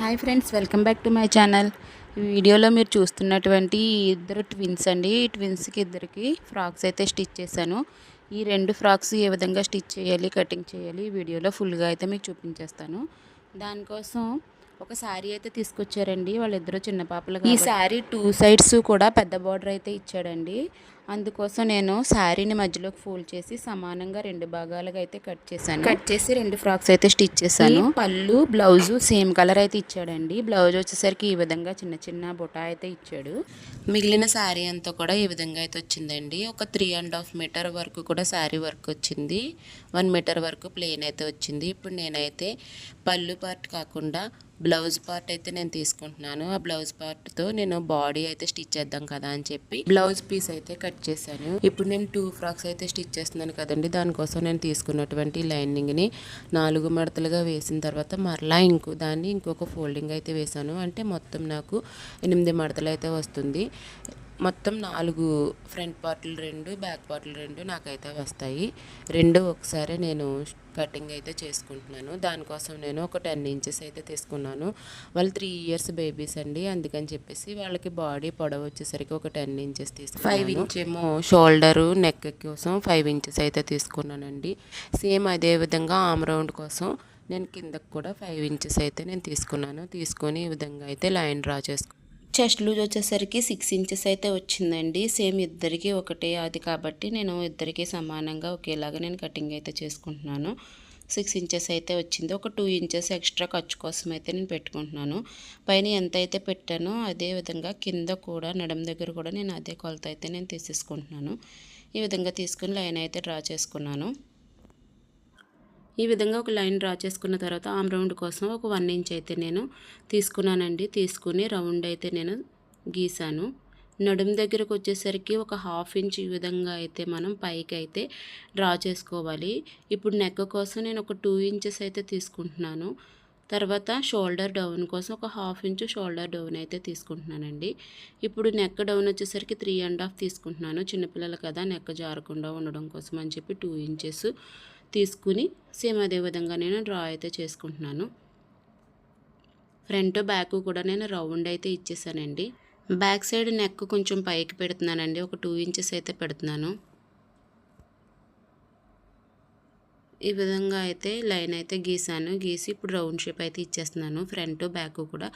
Hi friends welcome back to my channel. ఈ వీడియోలో మీరు చూస్తున్నటువంటి ఇద్దరు ట్విన్స్ అండి. ఈ ట్విన్స్కి ఇద్దరికి ఫ్రాక్స్ అయితే స్టిచ్ చేశాను. ఈ రెండు ఫ్రాక్స్ ఏ విధంగా స్టిచ్ చేయాలి కటింగ్ చేయాలి ఈ వీడియోలో ఫుల్గా అయితే మీకు చూపించేస్తాను. దానికోసం ఒక శారీ అయితే తీసుకొచ్చారండి. వాళ్ళిద్దరూ చిన్న పాపలు ఈ శారీ టూ సైడ్స్ కూడా పెద్ద బార్డర్ అయితే ఇచ్చాడండి. అందుకోసం నేను శారీని మధ్యలోకి ఫోల్డ్ చేసి సమానంగా రెండు భాగాలుగా అయితే కట్ చేశాను. కట్ చేసి రెండు ఫ్రాక్స్ అయితే స్టిచ్ చేశాను. పళ్ళు బ్లౌజ్ సేమ్ కలర్ అయితే ఇచ్చాడండి. బ్లౌజ్ వచ్చేసరికి ఈ విధంగా చిన్న చిన్న బుటా అయితే ఇచ్చాడు. మిగిలిన శారీ అంతా కూడా ఈ విధంగా అయితే వచ్చిందండి. ఒక త్రీ అండ్ హాఫ్ మీటర్ వరకు కూడా శారీ వర్క్ వచ్చింది. వన్ మీటర్ వరకు ప్లెయిన్ అయితే వచ్చింది. ఇప్పుడు నేనైతే పళ్ళు పార్ట్ కాకుండా బ్లౌజ్ పార్ట్ అయితే నేను తీసుకుంటున్నాను. ఆ బ్లౌజ్ పార్ట్తో నేను బాడీ అయితే స్టిచ్ చేద్దాం కదా అని చెప్పి బ్లౌజ్ పీస్ అయితే కట్ చేశాను. ఇప్పుడు నేను టూ ఫ్రాక్స్ అయితే స్టిచ్ చేస్తున్నాను కదండి. దానికోసం నేను తీసుకున్నటువంటి లైనింగ్ని నాలుగు మడతలుగా వేసిన తర్వాత మరలా ఇంకో దాన్ని ఇంకొక ఫోల్డింగ్ అయితే వేశాను. అంటే మొత్తం నాకు ఎనిమిది మడతలు అయితే వస్తుంది. మొత్తం నాలుగు ఫ్రంట్ పార్ట్లు రెండు బ్యాక్ పార్ట్లు రెండు నాకైతే వస్తాయి. రెండు ఒకసారి నేను కటింగ్ అయితే చేసుకుంటున్నాను. దానికోసం నేను ఒక టెన్ ఇంచెస్ అయితే తీసుకున్నాను. వాళ్ళు త్రీ ఇయర్స్ బేబీస్ అండి. అందుకని చెప్పేసి వాళ్ళకి బాడీ పొడవు వచ్చేసరికి ఒక టెన్ ఇంచెస్ తీసుకున్నాను. ఫైవ్ ఇంచ్ ఏమో షోల్డరు నెక్ కోసం ఫైవ్ ఇంచెస్ అయితే తీసుకున్నానండి. సేమ్ అదే విధంగా ఆమ్ రౌండ్ కోసం నేను కిందకు కూడా ఫైవ్ ఇంచెస్ అయితే నేను తీసుకున్నాను. తీసుకొని ఈ విధంగా అయితే లైన్ డ్రా చేసుకున్నాను చెస్ట్ లూజ్ వచ్చేసరికి సిక్స్ ఇంచెస్ అయితే వచ్చిందండి. సేమ్ ఇద్దరికి ఒకటే అది కాబట్టి నేను ఇద్దరికి సమానంగా ఒకేలాగా నేను కటింగ్ అయితే చేసుకుంటున్నాను. సిక్స్ ఇంచెస్ అయితే వచ్చింది. ఒక టూ ఇంచెస్ ఎక్స్ట్రా ఖర్చు కోసం అయితే నేను పెట్టుకుంటున్నాను. పైన ఎంత అయితే పెట్టానో అదే విధంగా కింద కూడా నడం దగ్గర కూడా నేను అదే కొలత అయితే నేను తీసేసుకుంటున్నాను. ఈ విధంగా తీసుకుని లైన్ అయితే డ్రా చేసుకున్నాను. ఈ విధంగా ఒక లైన్ డ్రా చేసుకున్న తర్వాత ఆమ్ రౌండ్ కోసం ఒక వన్ ఇంచ్ అయితే నేను తీసుకున్నానండి. తీసుకుని రౌండ్ అయితే నేను గీసాను. నడుం దగ్గరకు వచ్చేసరికి ఒక హాఫ్ ఇంచ్ ఈ విధంగా అయితే మనం పైకి అయితే డ్రా చేసుకోవాలి. ఇప్పుడు నెక్ కోసం నేను ఒక టూ ఇంచెస్ అయితే తీసుకుంటున్నాను. తర్వాత షోల్డర్ డౌన్ కోసం ఒక హాఫ్ ఇంచు షోల్డర్ డౌన్ అయితే తీసుకుంటున్నానండి. ఇప్పుడు నెక్ డౌన్ వచ్చేసరికి త్రీ అండ్ హాఫ్ తీసుకుంటున్నాను. చిన్నపిల్లలు కదా నెక్ జారకుండా ఉండడం కోసం అని చెప్పి టూ ఇంచెస్ తీసుకుని సేమ్ అదే విధంగా నేను డ్రా అయితే చేసుకుంటున్నాను. ఫ్రంట్ బ్యాక్ కూడా నేను రౌండ్ అయితే ఇచ్చేసానండి. బ్యాక్ సైడ్ నెక్ కొంచెం పైకి పెడుతున్నానండి. ఒక టూ ఇంచెస్ అయితే పెడుతున్నాను. ఈ విధంగా అయితే లైన్ అయితే గీసాను. గీసి ఇప్పుడు రౌండ్ షేప్ అయితే ఇచ్చేస్తున్నాను. ఫ్రంట్ బ్యాక్ కూడా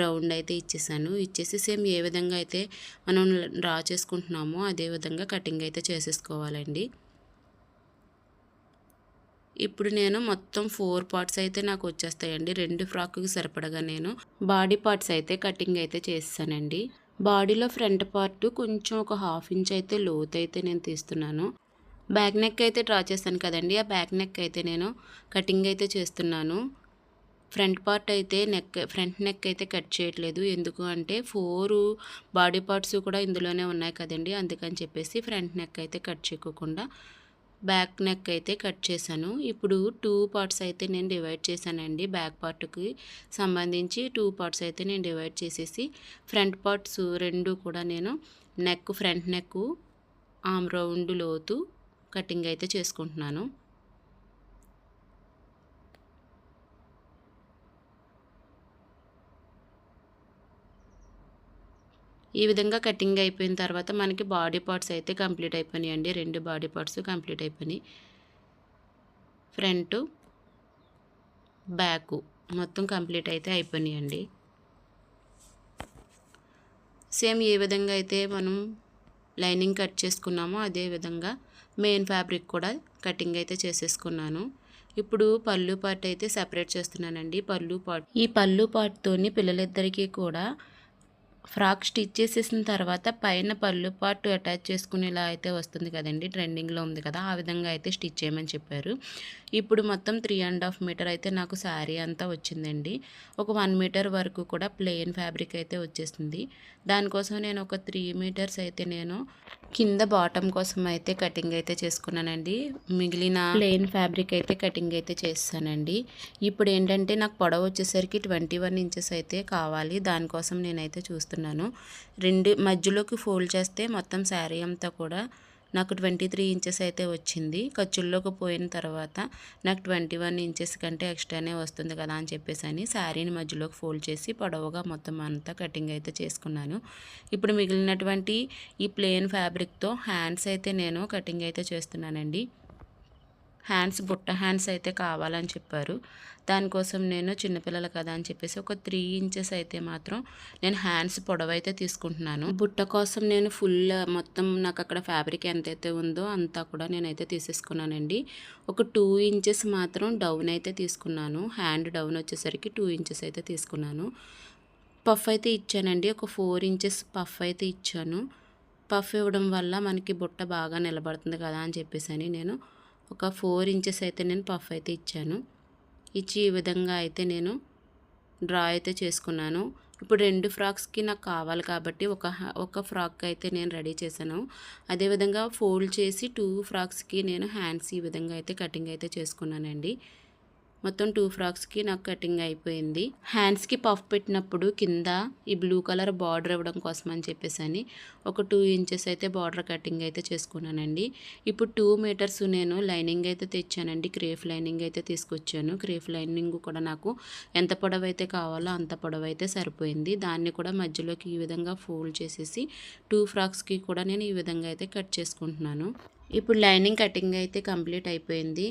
రౌండ్ అయితే ఇచ్చేసాను. ఇచ్చేసి సేమ్ ఏ విధంగా అయితే మనం డ్రా చేసుకుంటున్నామో అదే విధంగా కటింగ్ అయితే చేసేసుకోవాలండి. ఇప్పుడు నేను మొత్తం ఫోర్ పార్ట్స్ అయితే నాకు వచ్చేస్తాయండి. రెండు ఫ్రాక్కి సరిపడగా నేను బాడీ పార్ట్స్ అయితే కటింగ్ అయితే చేస్తానండి. బాడీలో ఫ్రంట్ పార్ట్ కొంచెం ఒక హాఫ్ ఇంచ్ అయితే లోత్ అయితే నేను తీస్తున్నాను. బ్యాక్ నెక్ అయితే డ్రా చేస్తాను కదండి. ఆ బ్యాక్ నెక్ అయితే నేను కటింగ్ అయితే చేస్తున్నాను. ఫ్రంట్ పార్ట్ అయితే నెక్ ఫ్రంట్ నెక్ అయితే కట్ చేయట్లేదు. ఎందుకు అంటే ఫోర్ బాడీ పార్ట్స్ కూడా ఇందులోనే ఉన్నాయి కదండి. అందుకని చెప్పేసి ఫ్రంట్ నెక్ అయితే కట్ చేయకుండా బ్యాక్ నెక్ అయితే కట్ చేశాను. ఇప్పుడు టూ పార్ట్స్ అయితే నేను డివైడ్ చేశానండి. బ్యాక్ పార్ట్కి సంబంధించి టూ పార్ట్స్ అయితే నేను డివైడ్ చేసేసి ఫ్రంట్ పార్ట్స్ రెండు కూడా నేను neck front neck arm round లోతు కటింగ్ అయితే చేసుకుంటున్నాను. ఈ విధంగా కటింగ్ అయిపోయిన తర్వాత మనకి బాడీ పార్ట్స్ అయితే కంప్లీట్ అయిపోయినాయండి. రెండు బాడీ పార్ట్స్ కంప్లీట్ అయిపోయినాయి. ఫ్రంట్ బ్యాకు మొత్తం కంప్లీట్ అయితే అయిపోయినాయండి. సేమ్ ఏ విధంగా అయితే మనం లైనింగ్ కట్ చేసుకున్నామో అదే విధంగా మెయిన్ ఫ్యాబ్రిక్ కూడా కటింగ్ అయితే చేసేసుకున్నాను. ఇప్పుడు పళ్ళు పార్ట్ అయితే సెపరేట్ చేస్తున్నానండి. పళ్ళు పార్ట్ ఈ పళ్ళు పార్ట్తోని పిల్లలిద్దరికీ కూడా ఫ్రాక్ స్టిచ్ చేసేసిన తర్వాత పైన పళ్ళు పాటు అటాచ్ చేసుకునేలా అయితే వస్తుంది కదండి. ట్రెండింగ్లో ఉంది కదా. ఆ విధంగా అయితే స్టిచ్ చేయమని చెప్పారు. ఇప్పుడు మొత్తం త్రీ అండ్ హాఫ్ మీటర్ అయితే నాకు శారీ అంతా వచ్చిందండి. ఒక వన్ మీటర్ వరకు కూడా ప్లెయిన్ ఫ్యాబ్రిక్ అయితే వచ్చేసింది. దానికోసం నేను ఒక త్రీ మీటర్స్ అయితే నేను కింద బాటమ్ కోసం అయితే కటింగ్ అయితే చేసుకున్నానండి. మిగిలిన ప్లెయిన్ ఫ్యాబ్రిక్ అయితే కటింగ్ అయితే చేస్తానండి. ఇప్పుడు ఏంటంటే నాకు పొడవు వచ్చేసరికి ట్వంటీ వన్ ఇంచెస్ అయితే కావాలి. దానికోసం నేనైతే చూస్తున్నాను రెండు మధ్యలోకి ఫోల్డ్ చేస్తే మొత్తం శారీ అంతా కూడా నాకు ట్వంటీ త్రీ ఇంచెస్ అయితే వచ్చింది. ఖర్చుల్లోకి పోయిన తర్వాత నాకు ట్వంటీ వన్ ఇంచెస్ కంటే ఎక్స్ట్రానే వస్తుంది కదా అని చెప్పేసి అని శారీని మధ్యలోకి ఫోల్డ్ చేసి పొడవుగా మొత్తం అంతా కటింగ్ అయితే చేసుకున్నాను. ఇప్పుడు మిగిలినటువంటి ఈ ప్లెయిన్ ఫ్యాబ్రిక్తో హ్యాండ్స్ అయితే నేను కటింగ్ అయితే చేస్తున్నానండి. హ్యాండ్స్ బుట్ట హ్యాండ్స్ అయితే కావాలని చెప్పారు. దానికోసం నేను చిన్నపిల్లలు కదా అని చెప్పేసి ఒక త్రీ ఇంచెస్ అయితే మాత్రం నేను హ్యాండ్స్ పొడవైతే తీసుకుంటున్నాను. బుట్ట కోసం నేను ఫుల్ మొత్తం నాకు అక్కడ ఫ్యాబ్రిక్ ఎంతైతే ఉందో అంతా కూడా నేనైతే తీసేసుకున్నానండి. ఒక టూ ఇంచెస్ మాత్రం డౌన్ అయితే తీసుకున్నాను. హ్యాండ్ డౌన్ వచ్చేసరికి టూ ఇంచెస్ అయితే తీసుకున్నాను. పఫ్ అయితే ఇచ్చానండి. ఒక ఫోర్ ఇంచెస్ పఫ్ అయితే ఇచ్చాను. పఫ్ ఇవ్వడం వల్ల మనకి బుట్ట బాగా నిలబడుతుంది కదా అని చెప్పేసి అని నేను ఒక ఫోర్ ఇంచెస్ అయితే నేను పఫ్ అయితే ఇచ్చాను. ఇచ్చి ఈ విధంగా అయితే నేను డ్రా అయితే చేసుకున్నాను. ఇప్పుడు రెండు ఫ్రాక్స్కి నాకు కావాలి కాబట్టి ఒక ఒక ఫ్రాక్ అయితే నేను రెడీ చేశాను. అదేవిధంగా ఫోల్డ్ చేసి టూ ఫ్రాక్స్కి నేను హ్యాండ్స్ ఈ విధంగా అయితే కటింగ్ అయితే చేసుకున్నానండి. మొత్తం టూ ఫ్రాక్స్కి నాకు కటింగ్ అయిపోయింది. హ్యాండ్స్కి పఫ్ పెట్టినప్పుడు కింద ఈ బ్లూ కలర్ బార్డర్ ఇవ్వడం కోసం అని చెప్పేసి అని ఒక టూ ఇంచెస్ అయితే బార్డర్ కటింగ్ అయితే చేసుకున్నానండి. ఇప్పుడు టూ మీటర్స్ నేను లైనింగ్ అయితే తెచ్చానండి. క్రేఫ్ లైనింగ్ అయితే తీసుకొచ్చాను. క్రేఫ్ లైనింగ్ కూడా నాకు ఎంత పొడవు అయితే కావాలో అంత పొడవు అయితే సరిపోయింది. దాన్ని కూడా మధ్యలోకి ఈ విధంగా ఫోల్డ్ చేసేసి టూ ఫ్రాక్స్కి కూడా నేను ఈ విధంగా అయితే కట్ చేసుకుంటున్నాను. ఇప్పుడు లైనింగ్ కటింగ్ అయితే కంప్లీట్ అయిపోయింది.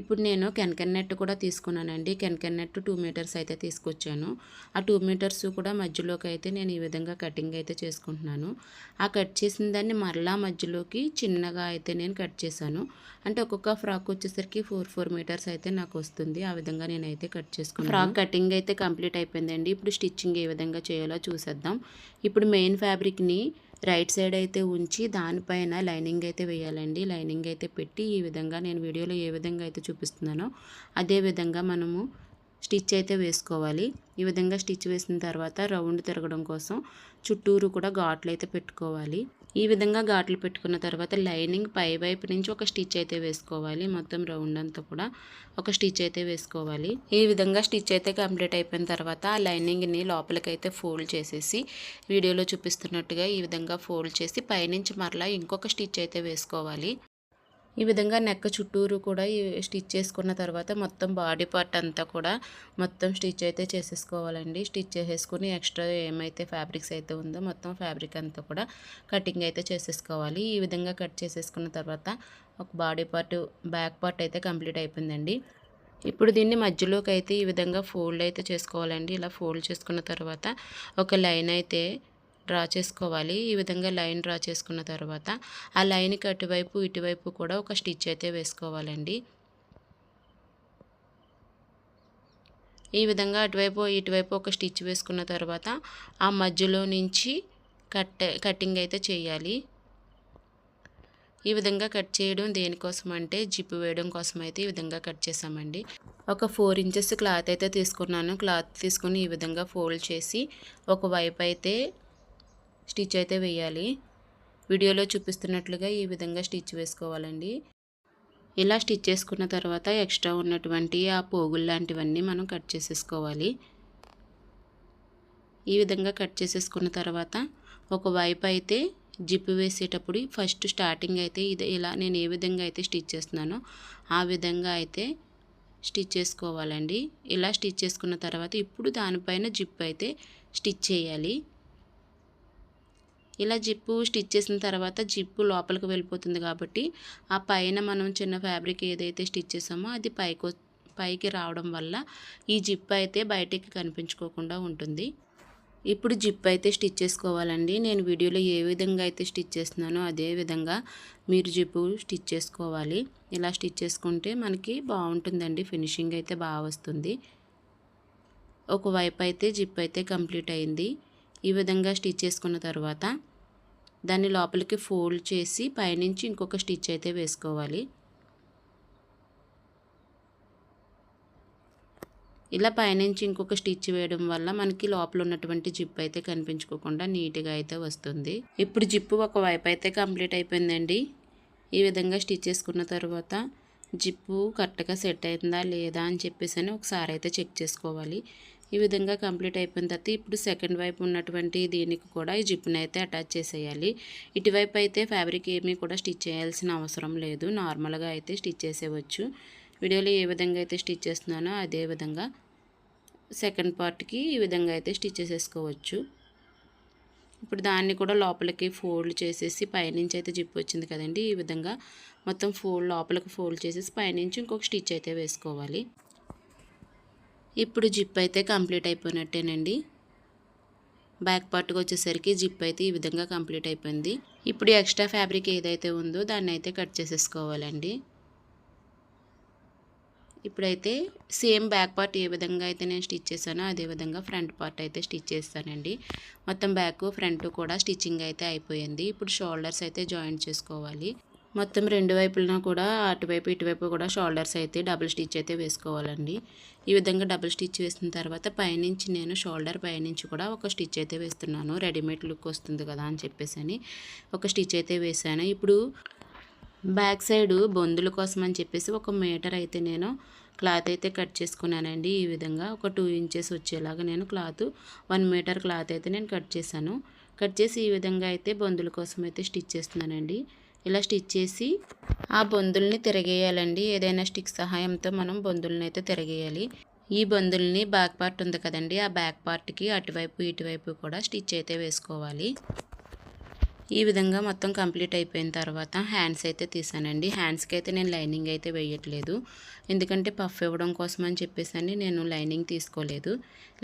ఇప్పుడు నేను కెన్కెన్ నెట్ కూడా తీసుకున్నానండి. కెన్కెన్ నెట్ టూ మీటర్స్ అయితే తీసుకొచ్చాను. ఆ టూ మీటర్స్ కూడా మధ్యలోకి అయితే నేను ఈ విధంగా కటింగ్ అయితే చేసుకుంటున్నాను. ఆ కట్ చేసిన దాన్ని మరలా మధ్యలోకి చిన్నగా అయితే నేను కట్ చేశాను. అంటే ఒక్కొక్క ఫ్రాక్ వచ్చేసరికి ఫోర్ ఫోర్ మీటర్స్ అయితే నాకు వస్తుంది. ఆ విధంగా నేనైతే కట్ చేసుకున్నాను. ఫ్రాక్ కటింగ్ అయితే కంప్లీట్ అయిపోయిందండి. ఇప్పుడు స్టిచ్చింగ్ ఏ విధంగా చేయాలో చూసేద్దాం. ఇప్పుడు మెయిన్ ఫ్యాబ్రిక్ని రైట్ సైడ్ అయితే ఉంచి దానిపైన లైనింగ్ అయితే వేయాలండి. లైనింగ్ అయితే పెట్టి ఈ విధంగా నేను వీడియోలో ఏ విధంగా అయితే చూపిస్తున్నానో అదే విధంగా మనము స్టిచ్ అయితే వేసుకోవాలి. ఈ విధంగా స్టిచ్ వేసిన తర్వాత రౌండ్ తిరగడం కోసం చుట్టూరు కూడా ఘాట్లు అయితే పెట్టుకోవాలి. ఈ విధంగా ఘాట్లు పెట్టుకున్న తర్వాత లైనింగ్ పై వైపు నుంచి ఒక స్టిచ్ అయితే వేసుకోవాలి. మొత్తం రౌండ్ అంతా కూడా ఒక స్టిచ్ అయితే వేసుకోవాలి. ఈ విధంగా స్టిచ్ అయితే కంప్లీట్ అయిపోయిన తర్వాత ఆ లైనింగ్ని లోపలికైతే ఫోల్డ్ చేసేసి వీడియోలో చూపిస్తున్నట్టుగా ఈ విధంగా ఫోల్డ్ చేసి పైనుంచి మరలా ఇంకొక స్టిచ్ అయితే వేసుకోవాలి. ఈ విధంగా నెక్క చుట్టూరు కూడా స్టిచ్ చేసుకున్న తర్వాత మొత్తం బాడీ పార్ట్ అంతా కూడా మొత్తం స్టిచ్ అయితే చేసేసుకోవాలండి. స్టిచ్ చేసేసుకుని ఎక్స్ట్రా ఏమైతే ఫ్యాబ్రిక్స్ అయితే ఉందో మొత్తం ఫ్యాబ్రిక్ అంతా కూడా కటింగ్ అయితే చేసేసుకోవాలి. ఈ విధంగా కట్ చేసేసుకున్న తర్వాత ఒక బాడీ పార్ట్ బ్యాక్ పార్ట్ అయితే కంప్లీట్ అయిపోయిందండి. ఇప్పుడు దీన్ని మధ్యలోకి అయితే ఈ విధంగా ఫోల్డ్ అయితే చేసుకోవాలండి. ఇలా ఫోల్డ్ చేసుకున్న తర్వాత ఒక లైన్ అయితే డ్రా చేసుకోవాలి. ఈ విధంగా లైన్ డ్రా చేసుకున్న తర్వాత ఆ లైన్కి అటువైపు ఇటువైపు కూడా ఒక స్టిచ్ అయితే వేసుకోవాలండి. ఈ విధంగా అటువైపు ఇటువైపు ఒక స్టిచ్ వేసుకున్న తర్వాత ఆ మధ్యలో నుంచి కట్ కటింగ్ అయితే చేయాలి. ఈ విధంగా కట్ చేయడం దేనికోసం అంటే జిప్పు వేయడం కోసం అయితే ఈ విధంగా కట్ చేసామండి ఒక ఫోర్ ఇంచెస్ క్లాత్ అయితే తీసుకున్నాను. క్లాత్ తీసుకుని ఈ విధంగా ఫోల్డ్ చేసి ఒక వైపు అయితే స్టిచ్ అయితే వేయాలి. వీడియోలో చూపిస్తున్నట్లుగా ఈ విధంగా స్టిచ్ వేసుకోవాలండి. ఇలా స్టిచ్ చేసుకున్న తర్వాత ఎక్స్ట్రా ఉన్నటువంటి ఆ పోగులు లాంటివన్నీ మనం కట్ చేసేసుకోవాలి. ఈ విధంగా కట్ చేసేసుకున్న తర్వాత ఒక వైపు అయితే జిప్ వేసేటప్పుడు ఫస్ట్ స్టార్టింగ్ అయితే ఇది ఇలా నేను ఏ విధంగా అయితే స్టిచ్ చేస్తున్నానో ఆ విధంగా అయితే స్టిచ్ చేసుకోవాలండి. ఇలా స్టిచ్ చేసుకున్న తర్వాత ఇప్పుడు దానిపైన జిప్ అయితే స్టిచ్ చేయాలి. ఇలా జిప్పు స్టిచ్ చేసిన తర్వాత జిప్పు లోపలికి వెళ్ళిపోతుంది కాబట్టి ఆ పైన మనం చిన్న ఫ్యాబ్రిక్ ఏదైతే స్టిచ్ చేసామో అది పైకి పైకి రావడం వల్ల ఈ జిప్ అయితే బయటికి కనిపించుకోకుండా ఉంటుంది. ఇప్పుడు జిప్ అయితే స్టిచ్ చేసుకోవాలండి. నేను వీడియోలో ఏ విధంగా అయితే స్టిచ్ చేస్తున్నానో అదే విధంగా మీరు జిప్పు స్టిచ్ చేసుకోవాలి. ఇలా స్టిచ్ చేసుకుంటే మనకి బాగుంటుందండి. ఫినిషింగ్ అయితే బాగా వస్తుంది. ఒకవైపు అయితే జిప్ అయితే కంప్లీట్ అయింది. ఈ విధంగా స్టిచ్ చేసుకున్న తర్వాత దాన్ని లోపలికి ఫోల్డ్ చేసి పైనుంచి ఇంకొక స్టిచ్ అయితే వేసుకోవాలి. ఇలా పైనుంచి ఇంకొక స్టిచ్ వేయడం వల్ల మనకి లోపల ఉన్నటువంటి జిప్ అయితే కనిపించుకోకుండా నీట్గా అయితే వస్తుంది. ఇప్పుడు జిప్పు ఒక వైపు అయితే కంప్లీట్ అయిపోయిందండి. ఈ విధంగా స్టిచ్ చేసుకున్న తర్వాత జిప్పు కరెక్ట్గా సెట్ అయిందా లేదా అని చెప్పేసి అని ఒకసారి అయితే చెక్ చేసుకోవాలి. ఈ విధంగా కంప్లీట్ అయిపోయిన తర్వాత ఇప్పుడు సెకండ్ వైపు ఉన్నటువంటి దీనికి కూడా ఈ జిప్ని అయితే అటాచ్ చేసేయాలి. ఇటువైపు అయితే ఫ్యాబ్రిక్ ఏమీ కూడా స్టిచ్ చేయాల్సిన అవసరం లేదు. నార్మల్గా అయితే స్టిచ్ చేసేవచ్చు. వీడియోలో ఏ విధంగా అయితే స్టిచ్ చేస్తున్నానో అదే విధంగా సెకండ్ పార్ట్కి ఈ విధంగా అయితే స్టిచ్ చేసేసుకోవచ్చు. ఇప్పుడు దాన్ని కూడా లోపలికి ఫోల్డ్ చేసేసి పైనుంచి అయితే జిప్ వచ్చింది కదండి ఈ విధంగా మొత్తం ఫోల్డ్ లోపలికి ఫోల్డ్ చేసేసి పైనుంచి ఇంకొక స్టిచ్ అయితే వేసుకోవాలి. ఇప్పుడు జిప్ అయితే కంప్లీట్ అయిపోయినట్టేనండి. బ్యాక్ పార్ట్కి వచ్చేసరికి జిప్ అయితే ఈ విధంగా కంప్లీట్ అయిపోయింది. ఇప్పుడు ఎక్స్ట్రా ఫ్యాబ్రిక్ ఏదైతే ఉందో దాన్ని అయితే కట్ చేసేసుకోవాలండి. ఇప్పుడైతే సేమ్ బ్యాక్ పార్ట్ ఏ విధంగా అయితే నేను స్టిచ్ చేశానో అదే విధంగా ఫ్రంట్ పార్ట్ అయితే స్టిచ్ చేస్తానండి. మొత్తం బ్యాక్ ఫ్రంట్ కూడా స్టిచ్చింగ్ అయితే అయిపోయింది. ఇప్పుడు షోల్డర్స్ అయితే జాయింట్ చేసుకోవాలి. మొత్తం రెండు వైపులన కూడా అటువైపు ఇటువైపు కూడా షోల్డర్స్ అయితే డబుల్ స్టిచ్ అయితే వేసుకోవాలండి. ఈ విధంగా డబుల్ స్టిచ్ వేసిన తర్వాత పైనుంచి నేను షోల్డర్ పైనుంచి కూడా ఒక స్టిచ్ అయితే వేస్తున్నాను. రెడీమేడ్ లుక్ వస్తుంది కదా అని చెప్పేసి అని ఒక స్టిచ్ అయితే వేసాను ఇప్పుడు బ్యాక్ సైడ్ బొందుల కోసం అని చెప్పేసి ఒక మీటర్ అయితే నేను క్లాత్ అయితే కట్ చేసుకున్నానండి. ఈ విధంగా ఒక టూ ఇంచెస్ వచ్చేలాగా నేను క్లాత్ వన్ మీటర్ క్లాత్ అయితే నేను కట్ చేశాను. కట్ చేసి ఈ విధంగా అయితే బొందుల కోసం అయితే స్టిచ్ చేస్తున్నానండి. ఇలా స్టిచ్ చేసి ఆ బొందుల్ని తిరగేయాలండి. ఏదైనా స్టిక్ సహాయంతో మనం బొందుల్ని అయితే తిరగేయాలి. ఈ బొందుల్ని బ్యాక్ పార్ట్ ఉంది కదండి. ఆ బ్యాక్ పార్ట్కి అటువైపు ఇటువైపు కూడా స్టిచ్ అయితే వేసుకోవాలి. ఈ విధంగా మొత్తం కంప్లీట్ అయిపోయిన తర్వాత హ్యాండ్స్ అయితే తీసానండి. హ్యాండ్స్కి అయితే నేను లైనింగ్ అయితే వేయట్లేదు. ఎందుకంటే పఫ్ ఇవ్వడం కోసం అని చెప్పేసి నేను లైనింగ్ తీసుకోలేదు.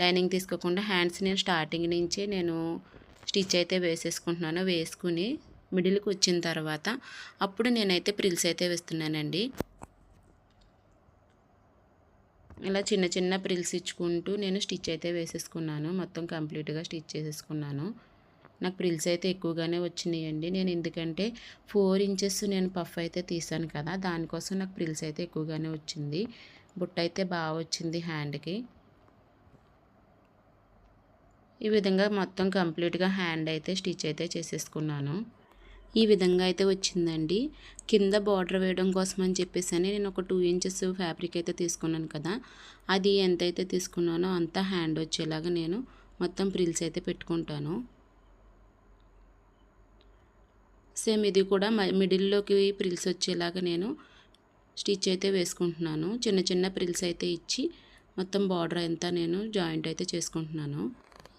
లైనింగ్ తీసుకోకుండా హ్యాండ్స్ నేను స్టార్టింగ్ నుంచే నేను స్టిచ్ అయితే వేసేసుకుంటున్నాను. వేసుకుని మిడిల్కి వచ్చిన తర్వాత అప్పుడు నేనైతే ప్రిల్స్ అయితే వేస్తున్నానండి. ఇలా చిన్న చిన్న ప్రిల్స్ ఇచ్చుకుంటూ నేను స్టిచ్ అయితే వేసేసుకున్నాను. మొత్తం కంప్లీట్గా స్టిచ్ చేసేసుకున్నాను. నాకు ప్రిల్స్ అయితే ఎక్కువగానే వచ్చినాయండి. నేను ఎందుకంటే ఫోర్ ఇంచెస్ నేను పఫ్ అయితే తీసాను కదా దానికోసం నాకు ప్రిల్స్ అయితే ఎక్కువగానే వచ్చింది. బుట్ట అయితే బాగా వచ్చింది హ్యాండ్కి. ఈ విధంగా మొత్తం కంప్లీట్గా హ్యాండ్ అయితే స్టిచ్ అయితే చేసేసుకున్నాను. ఈ విధంగా అయితే వచ్చిందండి. కింద బార్డర్ వేయడం కోసం అని చెప్పేసి అని నేను ఒక టూ ఇంచెస్ ఫ్యాబ్రిక్ అయితే తీసుకున్నాను కదా. అది ఎంతైతే తీసుకున్నానో అంత హ్యాండ్ వచ్చేలాగా నేను మొత్తం ప్రిల్స్ అయితే పెట్టుకుంటాను. సేమ్ ఇది కూడా మిడిల్లోకి ప్రిల్స్ వచ్చేలాగా నేను స్టిచ్ అయితే వేసుకుంటున్నాను. చిన్న చిన్న ప్రిల్స్ అయితే ఇచ్చి మొత్తం బార్డర్ అంతా నేను జాయింట్ అయితే చేసుకుంటున్నాను.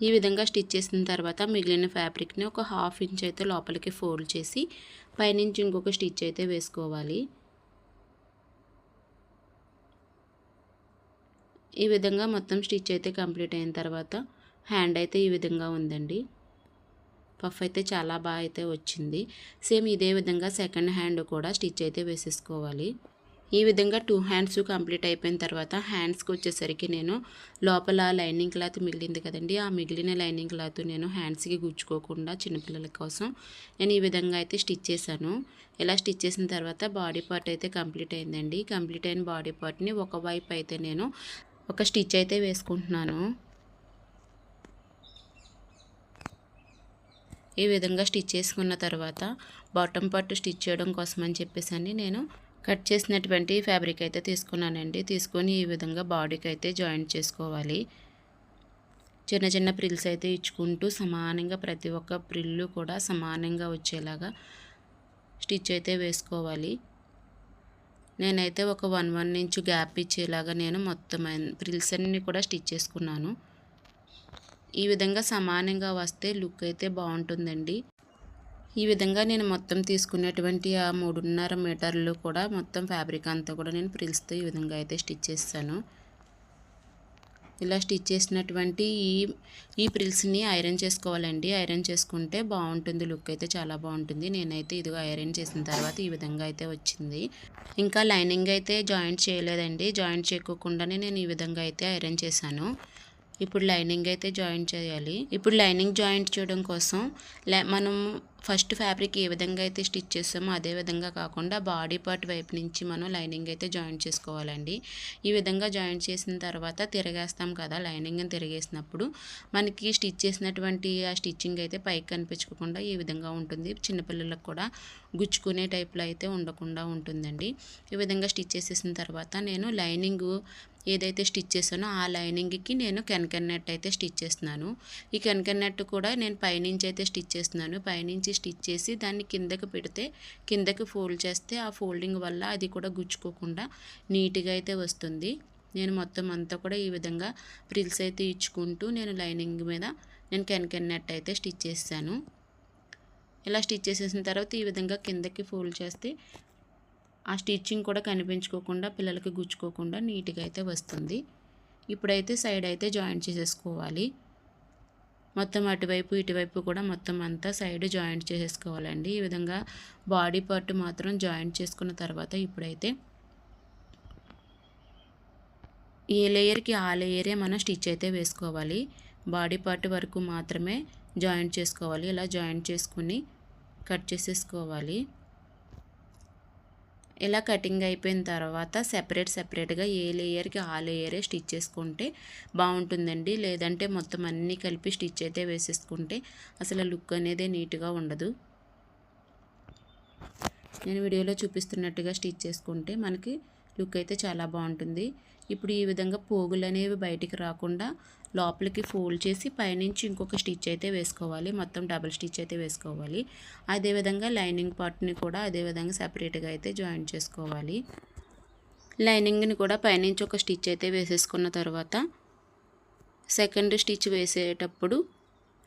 ఈ విధంగా స్టిచ్ చేసిన తర్వాత మిగిలిన ఫ్యాబ్రిక్ని ఒక హాఫ్ ఇంచ్ అయితే లోపలికి ఫోల్డ్ చేసి పైనుంచి ఇంకొక స్టిచ్ అయితే వేసుకోవాలి. ఈ విధంగా మొత్తం స్టిచ్ అయితే కంప్లీట్ అయిన తర్వాత హ్యాండ్ అయితే ఈ విధంగా ఉందండి. పఫ్ అయితే చాలా బాగా అయితే వచ్చింది. సేమ్ ఇదే విధంగా సెకండ్ హ్యాండ్ కూడా స్టిచ్ అయితే వేసేసుకోవాలి. ఈ విధంగా టూ హ్యాండ్స్ కంప్లీట్ అయిపోయిన తర్వాత హ్యాండ్స్కి వచ్చేసరికి నేను లోపల లైనింగ్ క్లాత్ మిగిలింది కదండి. ఆ మిగిలిన లైనింగ్ క్లాత్ నేను హ్యాండ్స్కి గుచ్చుకోకుండా చిన్నపిల్లల కోసం నేను ఈ విధంగా అయితే స్టిచ్ చేశాను. ఇలా స్టిచ్ చేసిన తర్వాత బాడీ పార్ట్ అయితే కంప్లీట్ అయిందండి. కంప్లీట్ అయిన బాడీ పార్ట్ని ఒకవైపు అయితే నేను ఒక స్టిచ్ అయితే వేసుకుంటున్నాను. ఈ విధంగా స్టిచ్ చేసుకున్న తర్వాత బాటమ్ పార్ట్ స్టిచ్ చేయడం కోసం అని చెప్పేసి నేను కట్ చేసినటువంటి ఫ్యాబ్రిక్ అయితే తీసుకున్నానండి. తీసుకొని ఈ విధంగా బాడీకి అయితే జాయింట్ చేసుకోవాలి. చిన్న చిన్న ప్రిల్స్ అయితే ఇచ్చుకుంటూ సమానంగా ప్రతి ఒక్క ప్రిల్లు కూడా సమానంగా వచ్చేలాగా స్టిచ్ అయితే వేసుకోవాలి. నేనైతే ఒక వన్ వన్ ఇంచ్ గ్యాప్ ఇచ్చేలాగా నేను మొత్తం ప్రిల్స్ అన్నీ కూడా స్టిచ్ చేసుకున్నాను. ఈ విధంగా సమానంగా వస్తే లుక్ అయితే బాగుంటుందండి. ఈ విధంగా నేను మొత్తం తీసుకునేటువంటి ఆ మూడున్నర మీటర్లు కూడా మొత్తం ఫ్యాబ్రిక్ అంతా కూడా నేను ప్రిల్స్తో ఈ విధంగా అయితే స్టిచ్ చేస్తాను. ఇలా స్టిచ్ చేసినటువంటి ఈ ఈ ప్రిల్స్ని ఐరన్ చేసుకోవాలండి. ఐరన్ చేసుకుంటే బాగుంటుంది. లుక్ అయితే చాలా బాగుంటుంది. నేనైతే ఇదిగో ఐరన్ చేసిన తర్వాత ఈ విధంగా అయితే వచ్చింది. ఇంకా లైనింగ్ అయితే జాయింట్ చేయలేదండి. జాయింట్ చేయకోకుండానే నేను ఈ విధంగా అయితే ఐరన్ చేశాను. ఇప్పుడు లైనింగ్ అయితే జాయింట్ చేయాలి. ఇప్పుడు లైనింగ్ జాయింట్ చేయడం కోసం మనం ఫస్ట్ ఫ్యాబ్రిక్ ఏ విధంగా అయితే స్టిచ్ చేస్తామో అదే విధంగా కాకుండా బాడీ పార్ట్ వైపు నుంచి మనం లైనింగ్ అయితే జాయింట్ చేసుకోవాలండి. ఈ విధంగా జాయింట్ చేసిన తర్వాత తిరగేస్తాం కదా లైనింగ్ తిరిగేసినప్పుడు మనకి స్టిచ్ చేసినటువంటి ఆ స్టిచ్చింగ్ అయితే పైకి కనిపించకుండా ఈ విధంగా ఉంటుంది. చిన్నపిల్లలకు కూడా గుచ్చుకునే టైప్లో అయితే ఉండకుండా ఉంటుందండి. ఈ విధంగా స్టిచ్ చేసేసిన తర్వాత నేను లైనింగ్ ఏదైతే స్టిచ్ చేశానో ఆ లైనింగ్కి నేను కెనకెన్ నెట్ అయితే స్టిచ్ చేస్తున్నాను. ఈ కెనకెన్ నెట్ కూడా నేను పైనుంచి అయితే స్టిచ్ చేస్తున్నాను. పైనుంచి స్టిచ్ చేసి దాన్ని కిందకి పెడితే కిందకి ఫోల్డ్ చేస్తే ఆ ఫోల్డింగ్ వల్ల అది కూడా గుచ్చుకోకుండా నీట్గా అయితే వస్తుంది. నేను మొత్తం అంతా కూడా ఈ విధంగా ఫ్రిల్స్ అయితే ఇచ్చుకుంటూ నేను లైనింగ్ మీద నేను కెనకెన్ నెట్ అయితే స్టిచ్ చేశాను. ఇలా స్టిచ్ చేసేసిన తర్వాత ఈ విధంగా కిందకి ఫోల్డ్ చేస్తే ఆ స్టిచ్చింగ్ కూడా కనిపించుకోకుండా పిల్లలకి గుచ్చుకోకుండా నీట్గా అయితే వస్తుంది. ఇప్పుడైతే సైడ్ అయితే జాయింట్ చేసేసుకోవాలి. మొత్తం అటువైపు ఇటువైపు కూడా మొత్తం అంతా సైడ్ జాయింట్ చేసేసుకోవాలండి. ఈ విధంగా బాడీ పార్ట్ మాత్రం జాయింట్ చేసుకున్న తర్వాత ఇప్పుడైతే ఏ లేయర్కి ఆ లేయరే మనం స్టిచ్ అయితే వేసుకోవాలి. బాడీ పార్ట్ వరకు మాత్రమే జాయింట్ చేసుకోవాలి. ఇలా జాయింట్ చేసుకుని కట్ చేసేసుకోవాలి. ఇలా కటింగ్ అయిపోయిన తర్వాత సెపరేట్ సెపరేట్గా ఏ లేయర్కి ఆ లేయరే స్టిచ్ చేసుకుంటే బాగుంటుందండి. లేదంటే మొత్తం అన్నీ కలిపి స్టిచ్ అయితే వేసేసుకుంటే అసలు లుక్ అనేది నీట్గా ఉండదు. నేను వీడియోలో చూపిస్తున్నట్టుగా స్టిచ్ చేసుకుంటే మనకి లుక్ అయితే చాలా బాగుంటుంది. ఇప్పుడు ఈ విధంగా పోగులు అనేవి బయటికి రాకుండా లోపలికి ఫోల్డ్ చేసి పైనుంచి ఇంకొక స్టిచ్ అయితే వేసుకోవాలి. మొత్తం డబుల్ స్టిచ్ అయితే వేసుకోవాలి. అదేవిధంగా లైనింగ్ పార్ట్ని కూడా అదేవిధంగా సపరేట్గా అయితే జాయిన్ చేసుకోవాలి. లైనింగ్ని కూడా పైనుంచి ఒక స్టిచ్ అయితే వేసేసుకున్న తర్వాత సెకండ్ స్టిచ్ వేసేటప్పుడు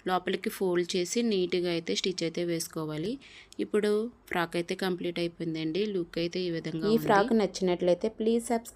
లోపలికి ఫోల్డ్ చేసి నీట్గా అయితే స్టిచ్ అయితే వేసుకోవాలి ఇప్పుడు ఫ్రాక్ అయితే కంప్లీట్ అయిపోయిందండి లుక్ అయితే ఈ విధంగా ఈ. ఫ్రాక్ నచ్చినట్లయితే ప్లీజ్ సబ్స్క్రైబ్